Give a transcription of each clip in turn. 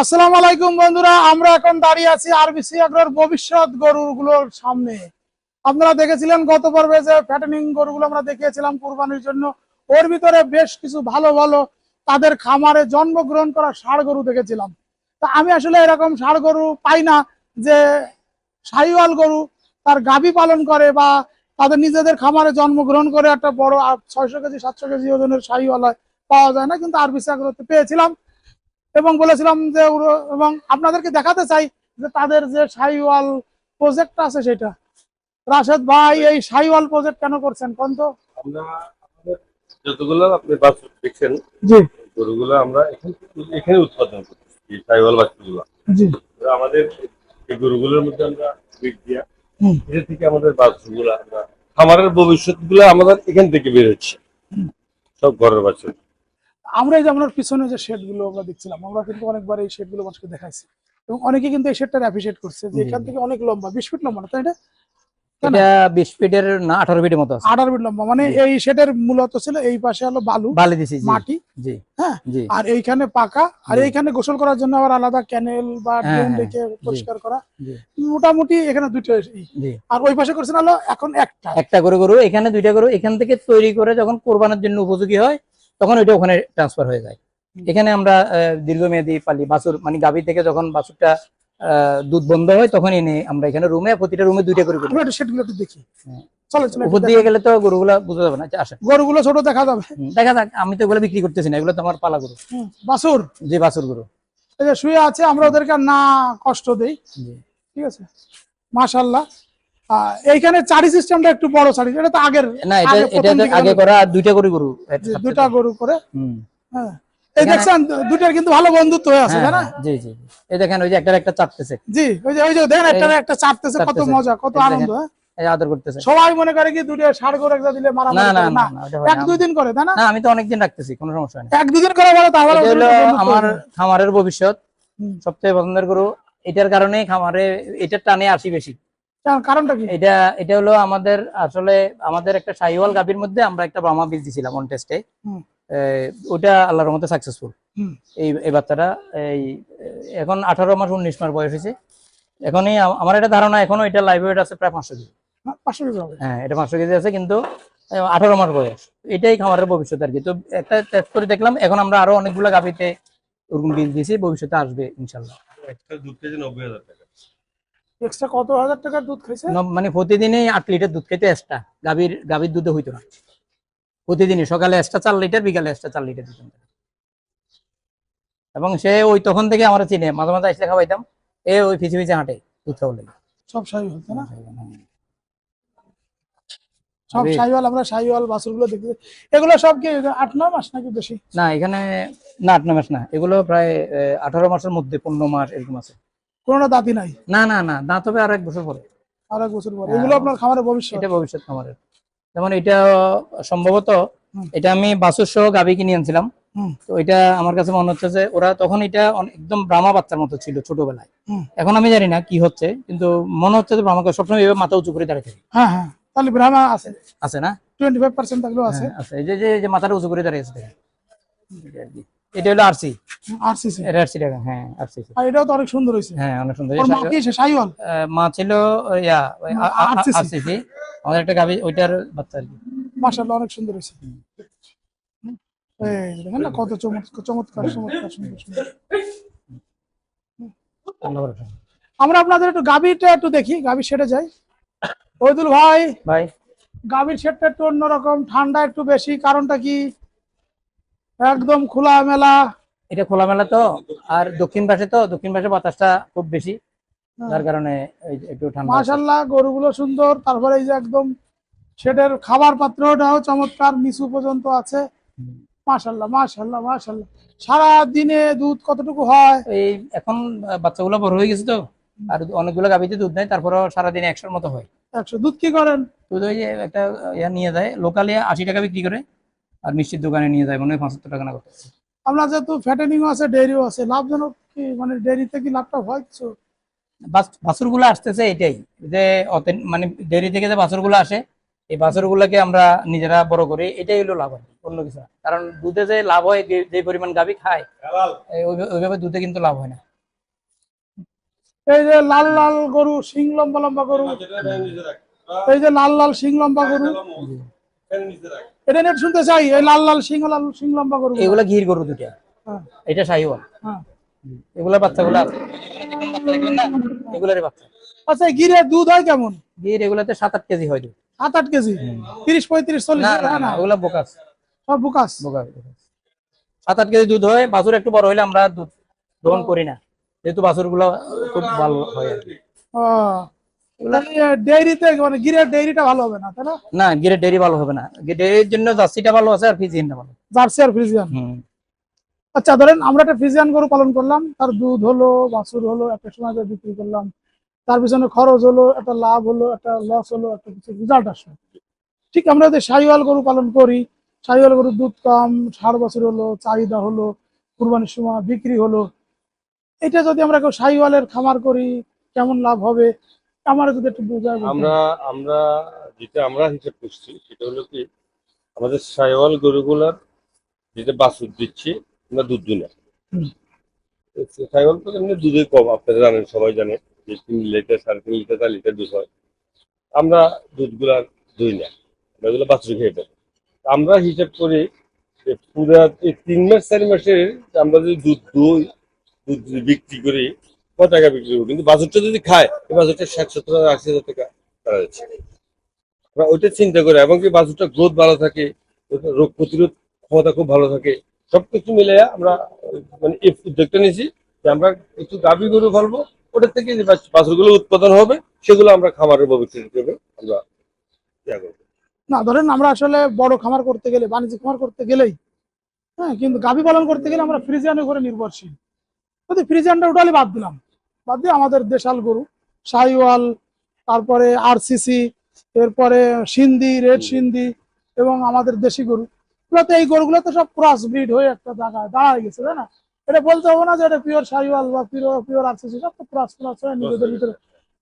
আসসালামু আলাইকুম বন্ধুরা, আমরা এখন দাঁড়িয়ে আছি আরবিসি ভবিষ্যৎ গরুগুলোর সামনে। আপনারা দেখেছিলেন গত পর্বে যে গরুগুলো আমরা দেখিয়েছিলাম জন্য। ওর ভিতরে বেশ কিছু ভালো ভালো তাদের খামারে জন্মগ্রহণ করা ষাড় গরু দেখেছিলাম। তা আমি আসলে এরকম ষাড় গরু পাই না যে সাহিওয়াল গরু, তার গাভী পালন করে বা তাদের নিজেদের খামারে জন্মগ্রহণ করে একটা বড় ছয়শো কেজি, সাতশো কেজি ওজনের সাহিওয়াল হয়, পাওয়া যায় না। কিন্তু আরবিসি আগ্রোতে পেয়েছিলাম। এবং বলেছিলাম যে এবং আপনাদেরকে দেখাতে চাই যে তাদের যে সাইওয়াল প্রজেক্ট আছে সেটা। রাশেদ ভাই এই সাইওয়াল প্রজেক্ট কেন করছেন কোন তো? যতগুলো আপনি বাছুর দেখছেন জি। গরুগুলো আমরা এখান উৎপাদন করতেছি এই সাইওয়াল বাছুরগুলো জি। আমাদের এই গরুগুলোর মধ্যে আমরা বিট দিয়া এটা থেকে আমাদের বাছুরগুলো আমরা খামারের ভবিষ্যৎ গুলো আমাদের এখান থেকে বের হচ্ছে। সব ঘরের বাছুর আমরা এই যে আপনার পিছনে যে শেডগুলো আমরা দেখছিলাম আমরা কিন্তু অনেকবার এই শেডগুলো মানুষকে দেখাইছি। এবং অনেকে কিন্তু এই শেডটা অ্যাপ্রিসিয়েট করছে যে এখান থেকে অনেক লম্বা বিশ ফিট লম্বা না তাই এটা এটা বিশ ফিটের না আঠারো ফিটের মতো আছে। আঠারো ফিট লম্বা মানে এই শেডের মূলত ছিল এই পাশে হলো বালু বালি দিছি মাটি জি। হ্যাঁ? আর এইখানে পাকা আর এইখানে গোসল করার জন্য আবার আলাদা ক্যানেল বা হ্যাঁ, ড্রেন হ্যাঁ, রেখে পরিষ্কার করা। মোটামুটি এখানে দুটো আর ওই পাশে করছেন হলো এখন একটা। একটা করে গরু এখানে দুইটা গরু এখান থেকে তৈরি করে যখন কোরবানের জন্য উপযোগী হয় তখন ওইটা ওখানে ট্রান্সফার হয়ে যায়। এখানে আমরা দীর্ঘমেয়াদী পালি বাছুর মানে গাভী থেকে যখন বাছুরটা দুধ বন্ধ হয় তখন এনে আমরা এখানে রুমে প্রতিটা রুমে দুইটা করে দেখি। হ্যাঁ। উপর দিয়ে গেলে তো গরুগুলা বোঝা যাবে না আচ্ছা, গরুগুলো ছোট দেখা যাবে। দেখা যাক আমি তো এগুলো বিক্রি করতেছি না এগুলো তো আমার পালা গরু। গরু। শুয়ে আছে আমরা ওদেরকে না কষ্ট দেই। ঠিক আছে? মাশাল্লাহ এইখানে চারি সিস্টেমটা একটু বড় চারি এটা তো আগের না এটা এটা আগে করা দুইটা করে গরু বড়। গরু করে। হুম। হ্যাঁ। এই দেখছেন দুটার কিন্তু ভালো বন্ধুত্ব হয়ে আছে হ্যাঁ, তাই না? হ্যাঁ, জি জি। এই দেখেন ওই যে একটা একটা চাপতেছে। জি ওই যে ওই যে দেখেন একটা একটা চাপতেছে কত মজা কত আনন্দ? এই আদর করতেছে। সবাই মনে করে কি দুটো ষাড় গরু একটা দিলে মারা না না না এক। দুই দিন করে তাই না? না আমি তো অনেকদিন রাখতেছি কোনো সমস্যা নেই এক দুদিন করে বলে তাহলে আমার খামারের ভবিষ্যৎ। সবচেয়ে পছন্দের গরু এটার কারণে খামারে এটার টানে আসি বেশি। কারণটা কি? এটা এটা হলো আমাদের আসলে আমাদের একটা সাইওয়াল গাভীর মধ্যে আমরা একটা ব্রহ্মা বীজ দিছিলাম অন টেস্টে ওটা আল্লাহর রহমতে সাকসেসফুল এই এই বাচ্চাটা এই এখন আঠারো মাস উনিশ মাস বয়স হয়েছে। এখনই আমার একটা ধারণা এখনও এটা লাইভ ওয়েট আছে প্রায় পাঁচশো কেজি। হ্যাঁ, পাঁচশো হ্যাঁ এটা পাঁচশো কেজি আছে কিন্তু আঠারো মাস বয়স। এটাই খামারের ভবিষ্যৎ আর কি। তো একটা টেস্ট করে দেখলাম এখন আমরা আরও অনেকগুলো গাভিতে ওরকম বীজ দিয়েছি ভবিষ্যতে আসবে ইনশাল্লাহ দুধ কেজি নব্বই হাজার টাকা। এক্সট্রা কত? হাজার টাকার দুধ খাইছে? মানে প্রতিদিনই আট লিটার দুধ খেতে এক্সট্রা গাভীর গাভীর দুধে হইতো না। প্রতিদিনই সকালে এক্সট্রা চার লিটার বিকালে এক্সট্রা চার লিটার দিতাম এবং সে ওই তখন থেকে আমরা চিনে মাঝে মাঝে আসলে খাওয়াইতাম এ ওই ফিচি ফিচি হাঁটে দুধ খাওয়া লেগে। সব না? হ্যাঁ। সব আমি- শাহিওয়াল আমরা শাহিওয়াল বাছুরগুলো দেখতে এগুলো সব কি আট নয় মাস নাকি বেশি? না এখানে না আট মাস না। এগুলো প্রায় আঠারো মাসের মধ্যে পনেরো মাস এরকম আছে। কোনো দাঁতি নাই? না না না দাঁত হবে আর এক বছর পরে। আর এক বছর পর। হ্যাঁ। এগুলো আপনার খামারের ভবিষ্যৎ? এটা ভবিষ্যৎ খামারের। যেমন এটা সম্ভবত এটা আমি বাছুর সহ গাভী কিনে আনছিলাম। তো এটা আমার কাছে মনে হচ্ছে যে ওরা তখন এটা একদম ব্রাহ্মা বাচ্চার মতো ছিল ছোটবেলায়। এখন আমি জানি না কি হচ্ছে কিন্তু মনে হচ্ছে যে ব্রাহ্মাকে সবসময় এভাবে মাথা উঁচু করে দাঁড়িয়ে থাকে। হ্যাঁ হ্যাঁ। তাহলে ব্রাহ্মা আছে। আছে না? টোয়েন্টি ফাইভ পার্সেন্ট থাকলেও আছে হ্যাঁ, আছে। এই যে মাথাটা উঁচু করে দাঁড়িয়ে আছে। এটা হলো আরসি আর সিসি এটা আরসি টাকা হ্যাঁ আরসি আর এটাও তো অনেক সুন্দর হয়েছে। হ্যাঁ অনেক সুন্দর। ওর মা কি সে শাহিওয়াল আহ, মা ছিল ইয়া আরসিসি আমাদের একটা গাভী ওইটার বাচ্চা আর কি। মাশাআল্লাহ অনেক সুন্দর হয়েছে। এই দেখেন না কত চমৎকার চমৎকার চমৎকার সুন্দর সুন্দর। আমরা আপনাদের একটু গাভীরটা একটু দেখি গাভীর সেটে যাই। ওইদুল ভাই ভাই। গাভীর সেটটা একটু অন্যরকম ঠান্ডা একটু বেশি কারণটা কি? একদম খোলা মেলা এটা খোলা মেলা তো আর দক্ষিণ পাশে তো দক্ষিণ পাশে বাতাসটা খুব বেশি। যার কারণে এই যে একটু ঠান্ডা গরুগুলো সুন্দর। তারপরে এই যে একদম সেটার খাবার পাত্রটাও চমৎকার নিচু পর্যন্ত আছে। হুম। মাশাল্লাহ মাশাল্লাহ মাশাল্লাহ। সারা দিনে দুধ কতটুকু হয়? এই এখন বাচ্চাগুলো বড় হয়ে গেছে তো আর অনেকগুলো গাভিতে দুধ নেয় তারপরেও সারাদিন একশোর মতো হয়। একশো দুধ কি করেন? দুধ ওই যে একটা ইয়া নিয়ে যায় লোকালি আশি টাকা বিক্রি করে। আর মিষ্টির দোকানে নিয়ে যায় মনে হয় পঁচাত্তর টাকা না করতেছে। আমরা যেহেতু ফ্যাটেনিংও আছে ডেয়ারিও আছে লাভজনক কি? মানে ডেয়ারিতে কি লাভটা হয় কিছু? বাছুরগুলো আসতেছে এটাই যে মানে ডেরি থেকে যে বাছুরগুলো আসে এই বাছুর গুলাকে আমরা নিজেরা বড় করি এটাই হলো লাভ হয় অন্য কিছু কারণ দুধে যে লাভ হয় যে- পরিমাণ গাভী খায় ওইভাবে- ওইভাবে দুধে কিন্তু লাভ হয় না। এই যে লাল লাল গরু শিং লম্বা লম্বা গরু। এই যে লাল লাল শিং লম্বা গরু। এটা নেট শুনতে চাই এই লাল লাল লাল শিং লম্বা গরু এগুলা ঘির গরু দুটা হ্যাঁ। এটা শাহিওয়াল হ্যাঁ। এগুলা বাচ্চাগুলা আছে। এগুলারই বাচ্চা। আচ্ছা গিরের দুধ হয় কেমন? গির এগুলাতে সাত আট কেজি হয় দুধ। সাত আট কেজি তিরিশ পঁয়ত্রিশ চল্লিশ না ওগুলা বোকাস। সব বোকাস? বোকাস। সাত আট কেজি দুধ হয় বাছুর একটু বড় হইলে আমরা দুধ গ্রহণ করি না। যেহেতু বাছুরগুলো খুব ভালো হয় আর কি। মানে গিরের ডেইরিটা ভালো হবে না তাই না? না গিরে ডেরি ভালো হবে না। ডেরির জন্য জার্সিটা ভালো আছে আর ফিজিয়ানটা ভালো। জার্সি আর ফ্রিজিয়ান আচ্ছা ধরেন আমরা একটা ফ্রিজিয়ান গরু পালন করলাম তার দুধ হলো বাছুর হলো একটা সময় বিক্রি করলাম। তার পিছনে খরচ হলো একটা লাভ হলো একটা লস হলো একটা কিছু রেজাল্ট আসলো। ঠিক আমরা যদি শাহিওয়াল গরু পালন করি শাহিওয়াল গরুর দুধ কম ষাট বছর হলো চাহিদা হলো কুরবানির সময় বিক্রি হলো। এটা যদি আমরা কেউ শাহিওয়ালের খামার করি কেমন লাভ হবে? আমার যদি একটু বোঝায় আমরা আমরা যেটা আমরা হিসাব করছি সেটা হলো কি আমাদের সাইওয়াল গরুগুলার যেটা বাছুর দিচ্ছি আমরা দুধ দিই না। সাইওয়াল তো এমনি দুধে কম আপনারা জানেন সবাই জানে যে তিন লিটার সাড়ে তিন লিটার চার লিটার দুধ হয়। আমরা দুধগুলা দুই না আমরা এগুলো বাছুর খেয়ে ফেলি আমরা হিসাব করি যে পুরা তিন মাস চার মাসের আমরা যদি দুধ দুই দুধ বিক্রি করি কত টাকা বিক্রি করব? কিন্তু বাছুরটা যদি খায়, এই বাছুরটা ষাট, সত্তর হাজার আশি হাজার টাকা করা যাচ্ছে ওইটা চিন্তা করে, এবং কি বাছুরটা গ্রোথ ভালো থাকে, রোগ প্রতিরোধ ক্ষমতা খুব ভালো থাকে, সবকিছু মিলে আমরা মানে উদ্যোগটা নিয়েছি যে আমরা একটু গাভী গরু ফেলব ওটার থেকে যে বাছুরগুলো উৎপাদন হবে, সেগুলো আমরা খামারের ভবিষ্যৎ হিসেবে আমরা না, ধরেন আমরা আসলে বড় খামার করতে গেলে, বাণিজ্যিক খামার করতে গেলেই হ্যাঁ কিন্তু গাভী পালন করতে গেলে আমরা ফ্রিজিয়ানের উপরে নির্ভরশীল। ফ্রিজিয়ানটা উঠালে বাদ দিলাম বাদ দিয়ে আমাদের দেশাল গরু সাইওয়াল তারপরে আরসিসি এরপরে সিন্ধি রেড সিন্ধি এবং আমাদের দেশি গরু। এগুলোতে এই গরুগুলো তো সব ক্রস ব্রিড হয়ে একটা জায়গায় দাঁড়ায় গেছে তাই না? এটা বলতে হবে না যে এটা পিওর সাইওয়াল বা পিওর পিওর আরসিসি সব তো ক্রস ক্রস হয়ে নিজেদের ভিতরে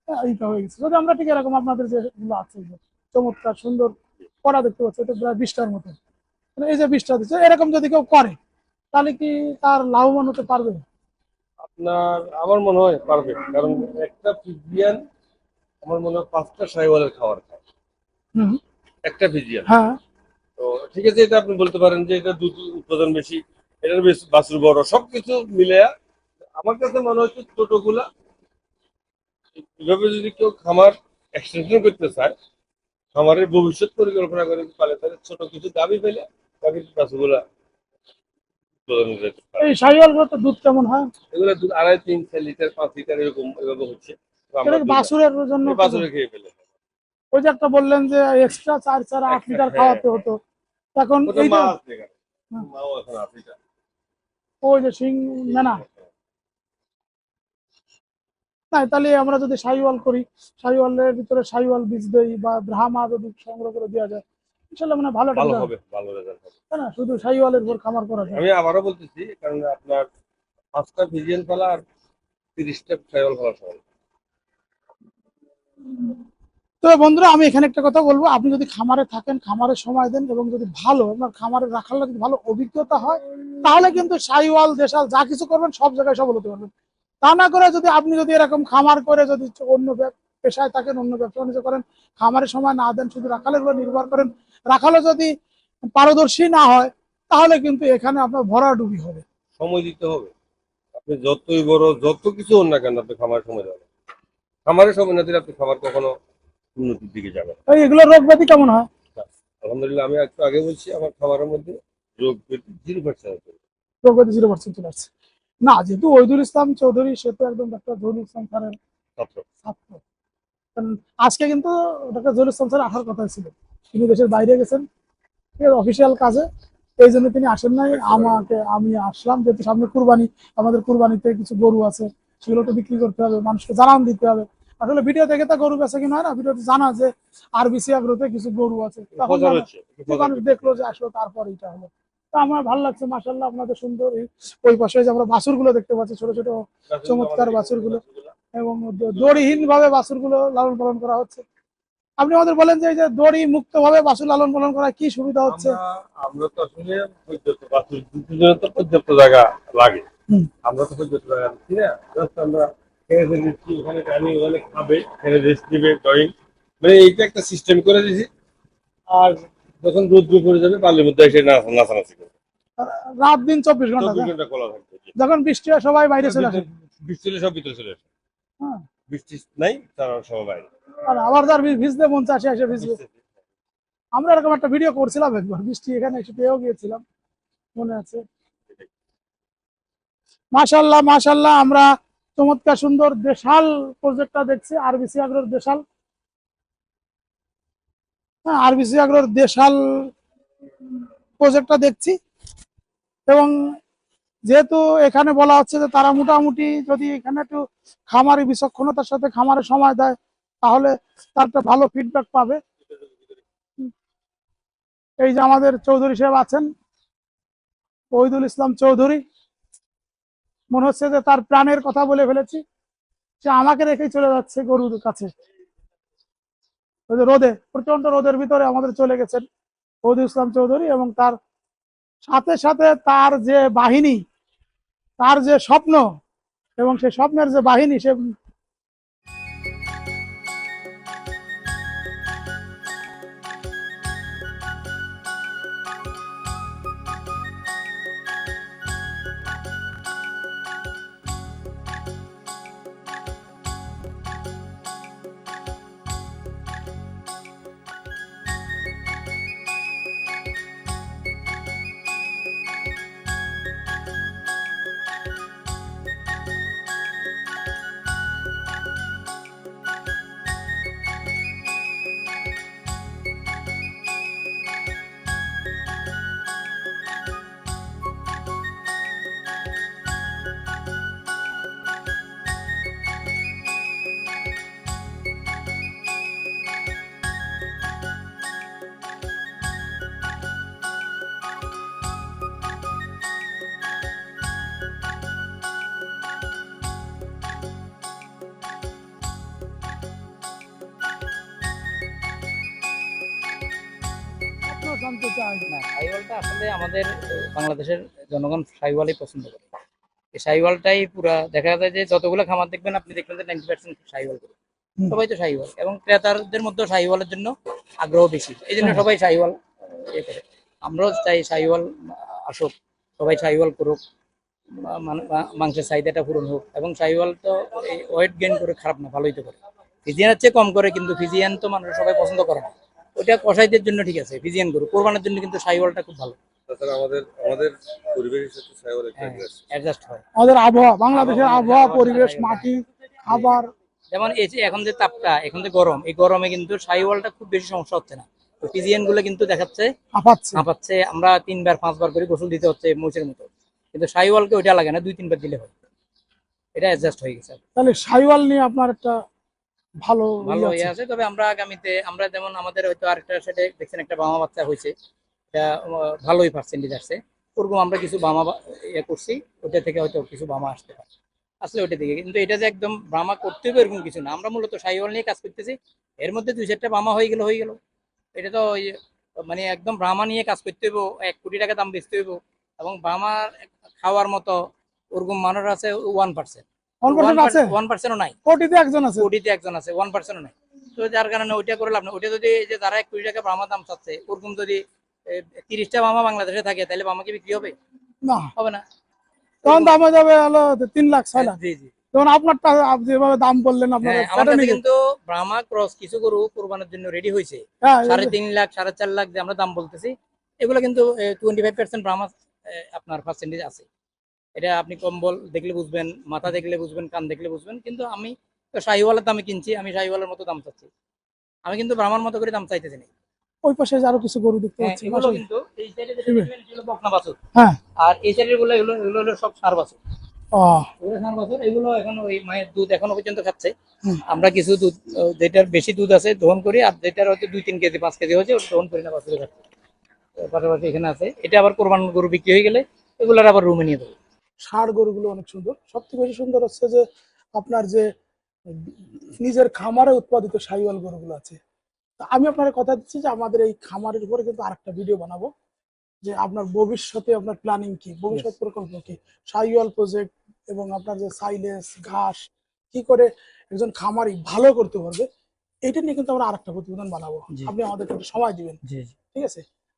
এইটা হয়ে গেছে। যদি আমরা ঠিক এরকম আপনাদের যেগুলো আছে যে চমৎকার সুন্দর করা দেখতে পাচ্ছি এটা প্রায় বিশটার মতো। মানে এই যে বিশটা দিচ্ছে এরকম যদি কেউ করে তাহলে কি তার লাভবান হতে পারবে? আপনার আমার মনে হয় পারবে। কারণ একটা ফিজিয়ান আমার মনে হয় পাঁচটা সাইওয়ালের খাবার খায়। একটা ফিজিয়ান হ্যাঁ। তো ঠিক আছে এটা আপনি বলতে পারেন যে এটা দুধ উৎপাদন বেশি এটার বেশি বাছুর বড় সবকিছু মিলে আমার কাছে মনে হচ্ছে ছোটগুলা এভাবে যদি কেউ খামার এক্সটেনশন করতে চায় খামারের ভবিষ্যৎ পরিকল্পনা করে পালে তাহলে ছোট কিছু দাবি পেলে বাকি বাছুরগুলা উৎপাদন যেতে পারে এই সাইওয়াল তো দুধ কেমন হয়? এগুলো দুধ আড়াই তিন চার লিটার পাঁচ লিটার এরকম এভাবে হচ্ছে। তো আমরা এটা কি দুধ- বাছুরের জন্য এই খেয়ে ফেলে। ওই যে একটা বললেন যে এক্সট্রা চার চার আট লিটার হ্যাঁ। খাওয়াতে হতো। এখন এইটা। মাও এটা। ওই যে সিং মেনা। না তাহলে আমরা যদি সাইওয়াল করি সাইওয়ালের ভিতরে সাইওয়াল বীজ দেই বা ব্রাহ্মা যদি সংগ্রহ করে দেওয়া যায় ইনশাল্লাহ মানে ভালো ভালো হবে ভালো রেজাল্ট হবে। না? শুধু সাইওয়ালের উপর খামার করা আমি আবারও বলতেছি কারণ আপনার পাঁচটা ভিজিয়ান ফেলা আর তিরিশটা ট্রাইবাল ফেলা তো বন্ধুরা আমি এখানে একটা কথা বলব। আপনি যদি খামারে থাকেন খামারে সময় দেন এবং যদি ভালো আপনার খামারে রাখার যদি ভালো অভিজ্ঞতা হয় তাহলে কিন্তু সাইওয়াল দেশাল যা কিছু করবেন সব জায়গায় সফল হতে পারবেন। তা না করে যদি আপনি যদি এরকম খামার করে যদি অন্য পেশায় থাকেন অন্য ব্যবসা বাণিজ্য করেন খামারের সময় না দেন শুধু রাখালের উপর নির্ভর করেন। রাখালে যদি পারদর্শী না হয় তাহলে কিন্তু এখানে আপনার ভরাডুবি হবে। সময় দিতে হবে। আপনি যতই বড় যত কিছু হন না কেন আপনি খামার সময় যাবেন খামারের সময় না দিলে আপনি খামার কখনো উন্নতির দিকে যাবেন এগুলো রোগ ব্যাধি কেমন হয়? আলহামদুলিল্লাহ আমি একটু আগে বলছি আমার খামারের মধ্যে রোগ জিরো পার্সেন্ট রোগ ব্যাধি জিরো পার্সেন্ট চলে আসছে না যেহেতু ওইদুল ইসলাম চৌধুরী সে তো একদম ডাক্তার জহুরুল ইসলাম স্যারের ছাত্র। ছাত্র। আজকে কিন্তু ডাক্তার জহুরুল ইসলাম স্যার আসার কথা ছিল। তিনি দেশের বাইরে গেছেন ঠিক আছে অফিসিয়াল কাজে। এই জন্য তিনি আসেন নাই। আমাকে আমি আসলাম যেহেতু সামনে কুরবানি আমাদের কুরবানিতে কিছু গরু আছে সেগুলো তো বিক্রি করতে হবে মানুষকে জানান দিতে হবে। আসলে ভিডিও দেখে তো গরু বেচা কিনা হয় না? ভিডিওতে জানা যে আরবিসি আগ্রহতে কিছু গরু আছে। তখন মানুষ- দেখল যে আসলো তারপর এটা হলো। তো আমার ভালো লাগছে মাসাল্লাহ আপনাদের সুন্দর ওই পাশে যে আমরা বাছুরগুলো দেখতে পাচ্ছি ছোট ছোট। চমৎকার বাছুরগুলো। এবং দড়িহীন ভাবে বাছুরগুলো লালন পালন করা হচ্ছে। আপনি আমাদের বলেন যে এই যে দড়ি মুক্ত ভাবে বাছুর লালন পালন করা কি সুবিধা হচ্ছে? আমরা আমরা তো আসলে পর্যাপ্ত বাছুর দুটির তো পর্যাপ্ত জায়গা লাগে। আমরা তো পর্যাপ্ত জায়গা দিচ্ছি না। জাস্ট আমরা খেয়ে দিচ্ছি ওখানে টানি ওখানে খাবে খেয়ে রেস্ট দিবে ড্রয়িং। মানে এইটা একটা সিস্টেম করে দিয়েছি। আর যখন পড়ে যাবে বালির মধ্যে এসে নাচানাচি করবে। রাত দিন চব্বিশ ঘণ্টা যখন বৃষ্টি হয় সবাই বাইরে চলে আসে। বৃষ্টি হলে সব ভিতরে চলে আসে। বৃষ্টি নাই তারা সবাই বাইরে। আর আবার ভিজতে মন চাষে এসে ভিজবে। আমরা এরকম একটা ভিডিও করছিলাম একবার বৃষ্টি এখানে এসে পেয়েও গিয়েছিলাম মনে আছে। মাশাল্লাহ মাশাল্লাহ আমরা চমৎকার সুন্দর দেশাল প্রজেক্টটা দেখছি আরবিসি আগ্রোর দেশাল। হ্যাঁ আরবিসি আগ্রোর দেশাল প্রজেক্টটা দেখছি। এবং যেহেতু এখানে বলা হচ্ছে যে তারা মোটামুটি যদি এখানে একটু খামারি বিচক্ষণতার সাথে খামারে সময় দেয়, তাহলে তার একটা ভালো ফিডব্যাক পাবে। এই যে আমাদের চৌধুরী সাহেব আছেন, ওহিদুল ইসলাম চৌধুরী। মনে হচ্ছে যে তার প্রাণের কথা বলে ফেলেছি। সে আমাকে রেখেই চলে যাচ্ছে গরুর কাছে। রোদে প্রচণ্ড রোদের ভিতরে আমাদের চলে গেছেন ওহিদুল ইসলাম চৌধুরী এবং তার সাথে সাথে তার যে বাহিনী তার যে স্বপ্ন এবং সেই স্বপ্নের যে বাহিনী সে চাই না। আসলে আমাদের বাংলাদেশের জনগণ পছন্দ করে। এই সাইওয়ালটাই পুরা দেখা যায় যে যতগুলো খামার দেখবেন আপনি দেখবেন যে নাইনটি পার্সেন্ট করে। সবাই তো সাইওয়াল এবং ক্রেতাদের মধ্যে সাইওয়ালের জন্য আগ্রহ বেশি। এই জন্য সবাই সাইওয়াল ইয়ে করে। আমরাও চাই সাইওয়াল আসুক সবাই সাইওয়াল করুক মাংসের চাহিদাটা পূরণ হোক। এবং সাইওয়াল তো ওয়েট গেইন করে খারাপ না ভালোই তো করে। ফিজিয়ানের চেয়ে কম করে কিন্তু ফিজিয়ান তো মানুষ সবাই পছন্দ করে না। ওটা কষাইদের জন্য ঠিক আছে ফিজিয়ান গরু। কোরবানের জন্য কিন্তু সাইওয়ালটা খুব ভালো। আমাদের আমাদের পরিবেশের সাথে সাইবার একটা হ্যাঁ adjust। অ্যাডজাস্ট হয়। আমাদের আবহাওয়া বাংলাদেশের আবহাওয়া, আবহাওয়া আবহাওয়া, পরিবেশ মাটি খাবার। যেমন এই যে এখন যে তাপটা এখন যে গরম এই গরমে কিন্তু সাইওয়ালটা খুব বেশি সমস্যা হচ্ছে না। তো গুলো কিন্তু দেখাচ্ছে হাঁপাচ্ছে। হাঁপাচ্ছে আমরা তিনবার পাঁচবার করে গোসল দিতে হচ্ছে মুচের মতো। কিন্তু সাইওয়ালকে ওইটা লাগে না দুই তিনবার দিলে হয়। এটা অ্যাডজাস্ট হয়ে গেছে। তাহলে সাইওয়াল নিয়ে আপনার একটা ভালো ভালো ইয়ে ইয়ে আছে। তবে আমরা আগামীতে আমরা যেমন আমাদের হয়তো আরেকটা সেটা দেখছেন একটা বামা বাচ্চা হয়েছে। এটা ভালোই পার্সেন্টেজ আসছে ওরকম আমরা কিছু বামা ইয়ে করছি। ওটা থেকে হয়তো কিছু বামা আসতে পারে। আসলে ওটা থেকে কিন্তু এটা যে একদম বামা করতে হবে এরকম কিছু না। আমরা মূলত সাইওয়াল নিয়ে কাজ করতেছি। এর মধ্যে দুই চারটা বামা হয়ে গেলে হয়ে গেল। এটা তো ওই মানে একদম ব্রাহ্মা নিয়ে কাজ করতে হইব এক কোটি টাকা দাম বেচতে হইব। এবং বামার খাওয়ার মতো ওরকম মানুষ আছে ওয়ান পার্সেন্ট কোন পার্সেন্ট আছে? ওয়ান পার্সেন্টও নাই। কোটিতে একজন আছে? কোটিতে একজন আছে ওয়ান পার্সেন্টও নাই। তো যার কারণে ওইটা করে লাভ না ওইটা যদি যে যারা এক কোটি টাকা বামা দাম চাচ্ছে ওরকম যদি এ, তিরিশটা বামা বাংলাদেশে থাকে তাহলে বামা কি বিক্রি হবে? না। হবে না। তখন দাম যাবে হলো তিন লাখ ছয় লাখ। জি জি। যেমন আপনারটা আপনি যেভাবে দাম বললেন আপনার হ্যাঁ, কিন্তু ব্রাহ্মা ক্রস কিছু গরু কোরবানোর জন্য রেডি হয়েছে। হ্যাঁ সাড়ে তিন লাখ সাড়ে চার লাখ যে আমরা দাম বলতেছি এগুলো কিন্তু ব্রাহ্মা আপনার পার্সেন্টেজ আছে। এটা আপনি কম্বল দেখলে বুঝবেন মাথা দেখলে বুঝবেন কান দেখলে বুঝবেন কিন্তু আমি তো শাহিওয়ালের দামে কিনছি আমি শাহিওয়ালের মতো দাম চাচ্ছি। আমি কিন্তু ব্রাহ্মার মতো করে দাম চাইতেছি না। ওই পাশে আরও কিছু গরু দেখতে হ্যাঁ, পাচ্ছি এগুলো কিন্তু এই সাইডে বকনা বাছুর। হ্যাঁ। আর এই সাইডেরগুলো এগুলো এগুলো হলো সব সার বাছুর। এগুলো এখন ওই মায়ের দুধ এখনও পর্যন্ত খাচ্ছে। আমরা কিছু দুধ যেটার বেশি দুধ আছে দহন করি আর যেটার হয়তো দুই তিন কেজি পাঁচ কেজি হচ্ছে ওটা দহন করি না বাছুরে খাচ্ছে। পাশাপাশি এখানে আছে এটা আবার কোরবান গরু বিক্রি হয়ে গেলে এগুলোর আবার রুমে নিয়ে দেবো ষাড় গরুগুলো অনেক সুন্দর। সবথেকে বেশি সুন্দর হচ্ছে যে আপনার যে নিজের খামারে উৎপাদিত সাইওয়াল গরুগুলো আছে। তো আমি আপনার কথা দিচ্ছি যে আমাদের এই খামারের উপরে কিন্তু আরেকটা ভিডিও বানাবো। যে আপনার ভবিষ্যতে আপনার প্ল্যানিং কি ভবিষ্যৎ প্রকল্প কি? সাইওয়াল প্রজেক্ট এবং আপনার যে সাইলেন্স ঘাস কি করে একজন খামারি ভালো করতে পারবে এটা নিয়ে কিন্তু আমরা আরেকটা প্রতিবেদন বানাবো। আপনি আমাদেরকে একটু সময় দিবেন। ঠিক আছে?